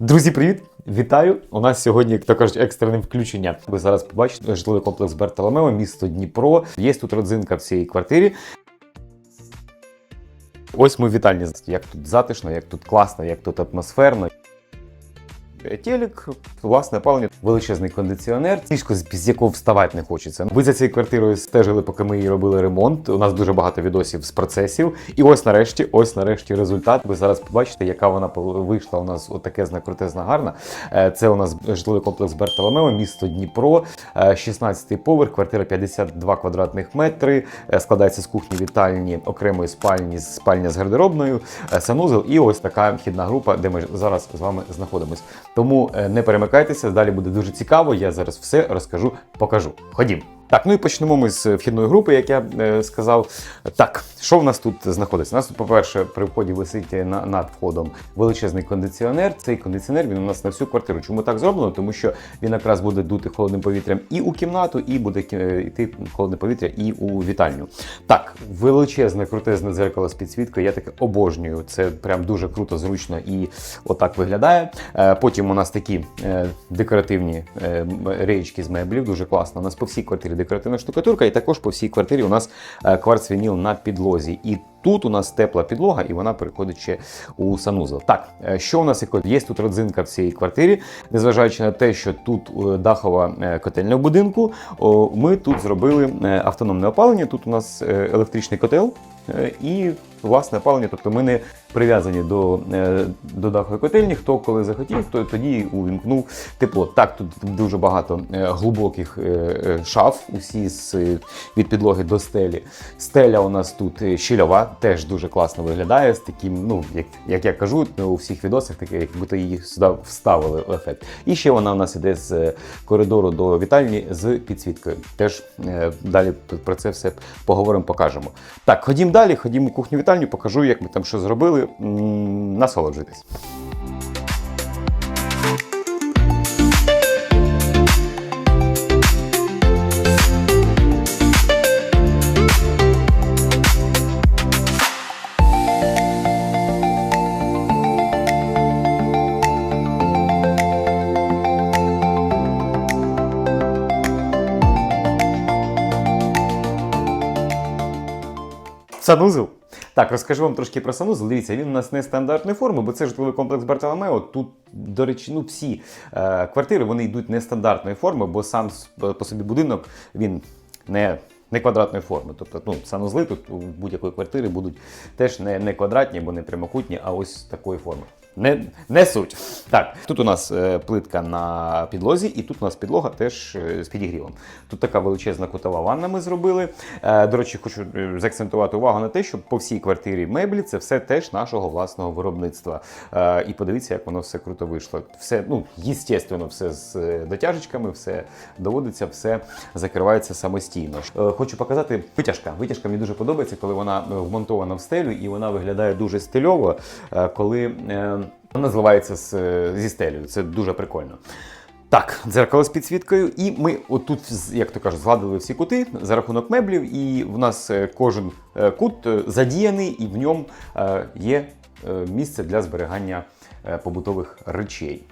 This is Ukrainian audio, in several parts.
Друзі, привіт! Вітаю! У нас сьогодні, як то кажуть, екстрене включення. Ви зараз побачите житловий комплекс Бертоломео, місто Дніпро. Є тут родзинка в цій квартирі. Ось ми вітальні. Як тут затишно, як тут класно, як тут атмосферно. Телек, власне опалення, величезний кондиціонер, ліжко, з якого вставати не хочеться. Ви за цією квартирою стежили, поки ми її робили ремонт. У нас дуже багато відосів з процесів. І ось нарешті, ось нарешті результат. Ви зараз побачите, яка вона вийшла. У нас отакезна крутезна гарна. Е, Це у нас житловий комплекс Бертоломео, місто Дніпро, 16-й поверх, квартира 52 квадратних метри. Е, Складається з кухні вітальні, окремої спальні, спальня з гардеробною, е, санузел і ось така вхідна група, де ми зараз з вами знаходимось. Тому е, не перемикайтеся, далі буде дуже цікаво. Я зараз все розкажу, покажу. Ходім. Так, ну і почнемо ми з вхідної групи, як я е, сказав. Так, що в нас тут знаходиться? У нас по-перше, при вході висить на, над входом величезний кондиціонер. Цей кондиціонер він у нас на всю квартиру. Чому так зроблено? Тому що він якраз буде дути холодним повітрям і у кімнату, і буде е, йти холодне повітря і у вітальню. Так, величезне, крутезне дзеркало з підсвіткою. Я таке обожнюю. Це прям дуже круто, зручно і отак виглядає. Е, Потім у нас такі е, декоративні е, реєчки з меблів, дуже класно. У нас по всій квартирі декоративна штукатурка, і також по всій квартирі у нас кварцвініл кварц-вініл на підлозі. І тут у нас тепла підлога, і вона переходить ще у санузел. Так, е, що у нас є тут родзинка в цій квартирі, незважаючи на те, що тут е, дахова е, котельня в будинку, ми тут зробили е, автономне опалення. Тут у нас е, електричний котел. Е, І власне опалення, тобто ми не прив'язані до, е, до дахової котельні. Хто коли захотів, то тоді увімкнув тепло. Так, тут дуже багато е, глибоких шаф, усі з від підлоги до стелі. Стеля у нас тут щільова, теж дуже класно виглядає. З таким, ну як, як я кажу, у всіх відосах, таке, як будто її сюди вставили в ефект. І ще вона у нас іде з коридору до вітальні з підсвіткою. Теж далі про це все поговоримо, покажемо. Так, ходім далі, ходімо в кухню вітальню, покажу, як ми там що зробили. Насолоджуйтесь. Санузел. Так, розкажу вам трошки про санузел. Дивіться, він у нас не стандартної форми, бо це житловий комплекс Бартоломео. Тут, до речі, ну всі е, квартири вони йдуть нестандартної форми, бо сам по собі будинок він не. Не квадратної форми, тобто ну, санузли тут у будь-якої квартири будуть теж не, не квадратні або не прямокутні, а ось такої форми. Не, не суть. Так, тут у нас е, плитка на підлозі, і тут у нас підлога теж е, з підігрівом. Тут така величезна кутова ванна ми зробили. Е, до речі, хочу заакцентувати увагу на те, що по всій квартирі меблі це все теж нашого власного виробництва. І подивіться, як воно все круто вийшло. Все, ну, естественно, все з дотяжечками, все доводиться, все закривається самостійно. Хочу показати витяжка. Витяжка мені дуже подобається, коли вона вмонтована в стелю і вона виглядає дуже стильово, коли вона зливається з, е, зі стелею. Це дуже прикольно. Так, дзеркало з підсвіткою, і ми отут, як то кажуть, згладили всі кути за рахунок меблів, і в нас е, кожен е, кут задіяний, і в ньому є місце для зберігання побутових речей.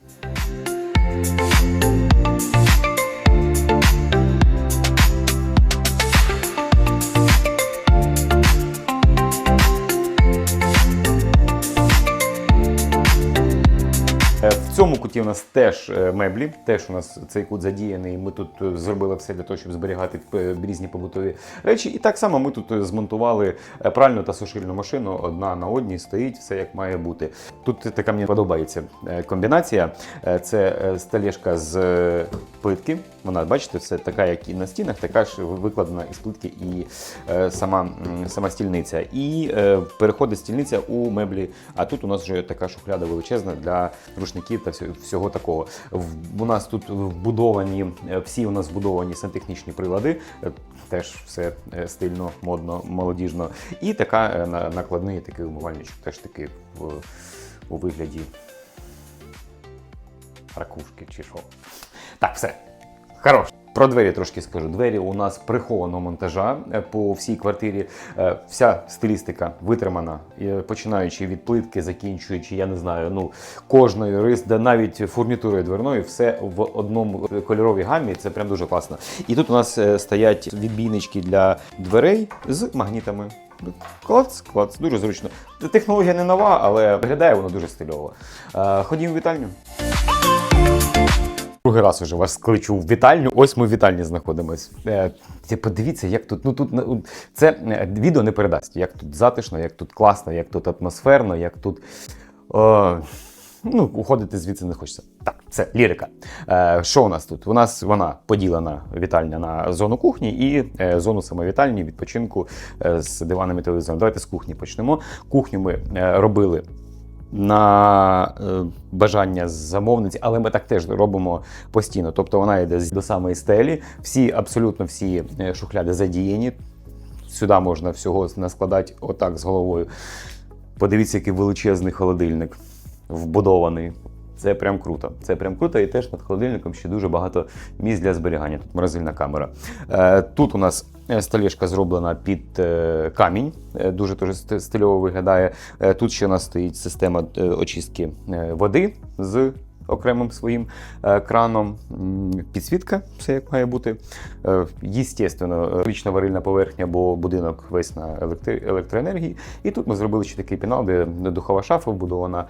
Цьому куті у нас теж е, меблі, теж у нас цей кут задіяний. Ми тут е, зробили все для того, щоб зберігати е, різні побутові речі. І так само ми тут змонтували пральну та сушильну машину. Одна на одній стоїть, все як має бути. Тут така мені подобається комбінація. Це стележка з плитки. Вона, бачите, це така, як і на стінах, така ж викладена із плитки і е, сама, сама стільниця. І е, переходить стільниця у меблі. А тут у нас вже така шухляда величезна для рушників та всього, такого. В- У нас тут вбудовані, е, всі у нас вбудовані сантехнічні прилади. е, Теж все е, стильно, модно, молодіжно. І така накладний такий умивальничок, теж такий в, у вигляді ракушки чи що. Так, все. Хорош. Про двері трошки скажу. Двері у нас прихованого монтажа е, по всій квартирі. Е, Вся стилістика витримана, е, починаючи від плитки, закінчуючи, я не знаю, ну кожної рис, де навіть фурнітурою дверною, все в одному кольоровій гамі. Це прям дуже класно. І тут у нас стоять відбійнички для дверей з магнітами. Клац, клац, дуже зручно. Технологія не нова, але виглядає воно дуже стильово. Ходімо в вітальню. Другий раз уже вас кличу в вітальню. Ось ми в вітальні знаходимось. Е, подивіться, як тут. Ну тут ну, це е, відео не передасть. Як тут затишно, як тут класно, як тут атмосферно, як тут. Е, ну, уходити звідси не хочеться. Так, це лірика. Е, що у нас тут? У нас вона поділена вітальня на зону кухні і е, зону самовітальні відпочинку е, з диванами телевізором. Давайте з кухні почнемо. Кухню ми е, робили на е, бажання замовниці, але ми так теж робимо постійно. Тобто вона йде до самої стелі, всі, абсолютно всі е, шухляди задіяні. Сюди можна всього наскладати отак з головою. Подивіться, який величезний холодильник вбудований. Це прям круто. Це прям круто, і теж над холодильником ще дуже багато місць для зберігання. Тут морозильна камера. Е, тут у нас е, столішка зроблена під е, камінь, дуже дуже стильово виглядає. Тут ще у нас стоїть система очистки води з окремим своїм краном. Підсвітка, все як має бути. Єстественно, вічна варильна поверхня, бо будинок весь на електри- електроенергії. І тут ми зробили ще такий пінал, де духова шафа вбудована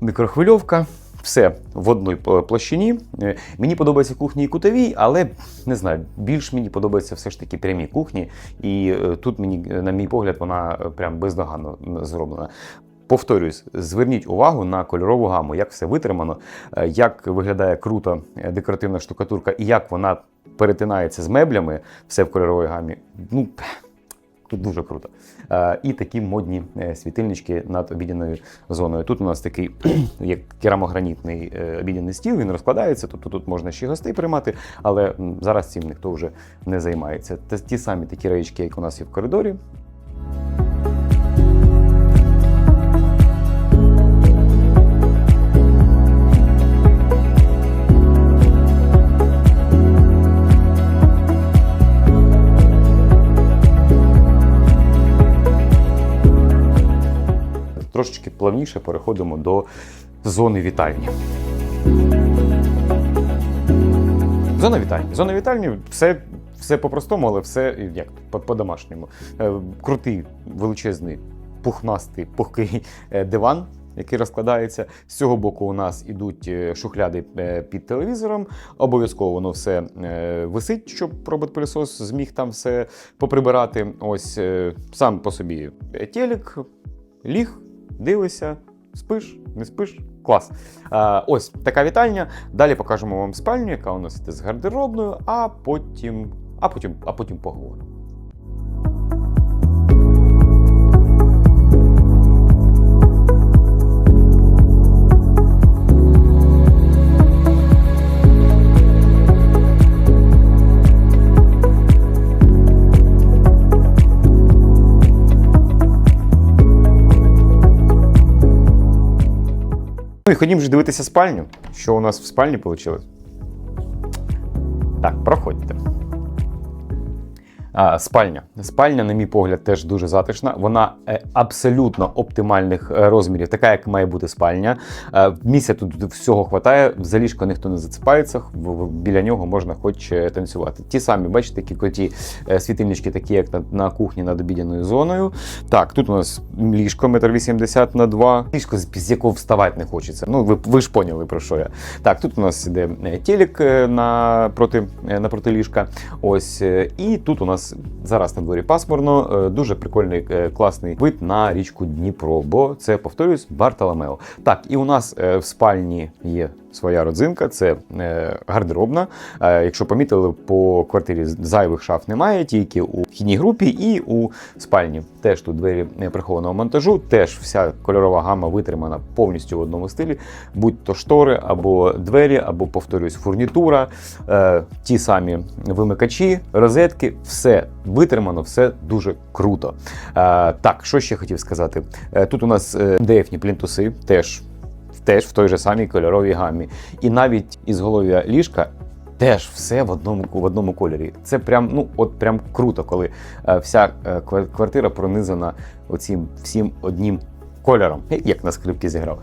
мікрохвильовка. Все в одній площині. Е, Мені подобається кухні і кутові, але не знаю, більш мені подобається все ж таки прямі кухні. І е, тут мені, е, на мій погляд, вона прям бездоганно зроблена. Повторюсь, зверніть увагу на кольорову гаму, як все витримано, як виглядає круто декоративна штукатурка і як вона перетинається з меблями, все в кольоровій гамі. Ну, Дуже круто. Е, і такі модні е, світильнички над обідяною зоною. Тут у нас такий як керамогранітний е, обідяний стіл, він розкладається, тобто тут можна ще гостей приймати, але зараз цим ніхто вже не займається. Це ті самі такі речки, як у нас є в коридорі. Трошечки плавніше переходимо до зони вітальні. Зона вітальні. Зона вітальні все, все по-простому, але все як по- по-домашньому. Е, Крутий, величезний, пухнастий, пухкий е, диван. Який розкладається з цього боку, у нас ідуть е, шухляди під телевізором. Обов'язково воно все висить, щоб робот-пилісос зміг там все поприбирати. Ось сам по собі телек, ліг, дивишся, спиш, не спиш. Клас. А, ось така вітальня. Далі покажемо вам спальню, яка у нас іде з гардеробною, а потім, а потім, а потім поговоримо. І ходімо вже дивитися спальню. Що у нас в спальні вийшло? Так, проходьте. А, спальня. Спальня, на мій погляд, теж дуже затишна. Вона е, абсолютно оптимальних е, розмірів, така, як має бути спальня. Е, місця тут всього хватає, за ліжко ніхто не зацепається, біля нього можна хоч танцювати. Ті самі, бачите, такі круті е, світильнички, такі як на, на кухні над обідяною зоною. Так, тут у нас ліжко, метр вісімдесят на 2. Ліжко, з якого вставати не хочеться. Ну, ви, ви ж поняли, про що я. Так, тут у нас іде телек е, напроти, е, напроти ліжка. Ось, і тут у нас зараз на дворі пасмурно. е, Дуже прикольний, е, класний вид на річку Дніпро, бо це, повторюсь, Бартоломео. Так, і у нас е, в спальні є своя родзинка, це е, гардеробна. Е, Якщо помітили, по квартирі зайвих шаф немає, тільки у вхідній групі і у спальні. Теж тут двері е, прихованого монтажу, теж вся кольорова гама витримана повністю в одному стилі, будь то штори або двері, або повторюсь, фурнітура, ті самі вимикачі, розетки, все витримано, все дуже круто. Так, що ще хотів сказати? Тут у нас МДФні плінтуси, теж. Теж в той же самій кольоровій гамі. І навіть із голов'я ліжка теж все в одному в одному кольорі. Це прям ну от прям круто, коли е, вся е, квартира пронизана оцім всім одним кольором, як на скрипці зіграв.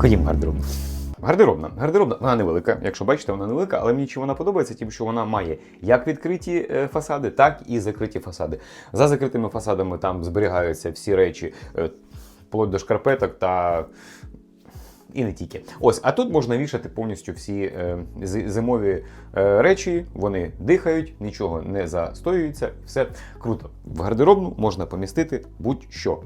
Ходім в гардеробну. Гардеробна. Гардеробна, вона невелика. Якщо бачите, вона невелика, але мені чим вона подобається, тим, що вона має як відкриті е, фасади, так і закриті фасади. За закритими фасадами там зберігаються всі речі, е, вплоть до шкарпеток та. І не тільки. Ось, а тут можна вішати повністю всі е, зимові е, речі, вони дихають, нічого не застоюється, все круто. В гардеробну можна помістити будь-що: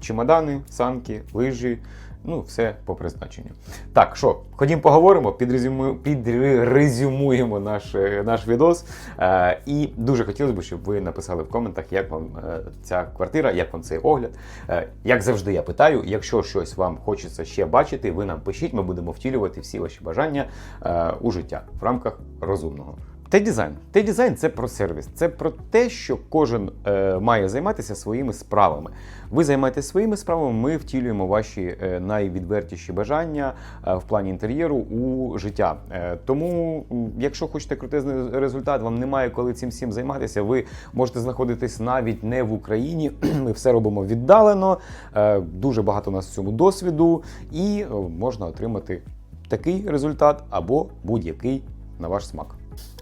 чемодани, санки, лижі, ну, все по призначенню. Так, що, ходім поговоримо, підрезюмуємо, підрезюмуємо наш, е, наш відос. Е, і дуже хотілося б, щоб ви написали в коментах, як вам е, ця квартира, як вам цей огляд. Е, як завжди, я питаю, якщо щось вам хочеться ще бачити, ви нам пишіть, ми будемо втілювати всі ваші бажання е, у життя в рамках розумного. Т-дизайн. Т-дизайн це про сервіс, це про те, що кожен е, має займатися своїми справами. Ви займаєтесь своїми справами, ми втілюємо ваші е, найвідвертіші бажання е, в плані інтер'єру у життя. Е, тому, якщо хочете крутезний результат, вам немає коли цим всім займатися. Ви можете знаходитись навіть не в Україні. Ми все робимо віддалено. е, Дуже багато у нас в цьому досвіду, і е, можна отримати такий результат або будь-який на ваш смак.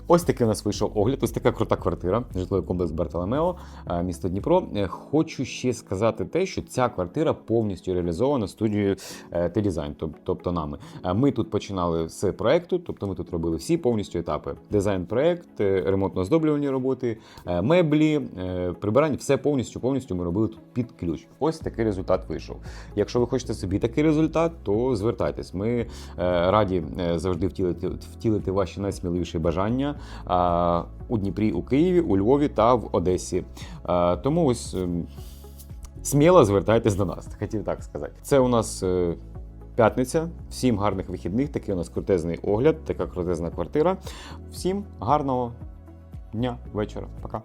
Ось такий у нас вийшов огляд. Ось така крута квартира, житловий комплекс Бартоломео, е, місто Дніпро. Е, Хочу ще сказати те, що ця квартира повністю реалізована студією е, T-Design, тобто нами. Ми тут починали з проекту, тобто ми тут робили всі повністю етапи: дизайн-проект, е, ремонтно-оздоблювальні роботи, меблі, прибирання, все повністю повністю ми робили тут під ключ. Ось такий результат вийшов. Якщо ви хочете собі такий результат, то звертайтесь. Ми раді завжди втілити, втілити ваші найсміливіші бажання у Дніпрі, у Києві, у Львові та в Одесі. Тому ось ем, сміло звертайтесь до нас, хотів так сказати. Це у нас. е, П'ятниця, всім гарних вихідних. Такий у нас крутезний огляд, така крутезна квартира. Всім гарного дня, вечора. Пока.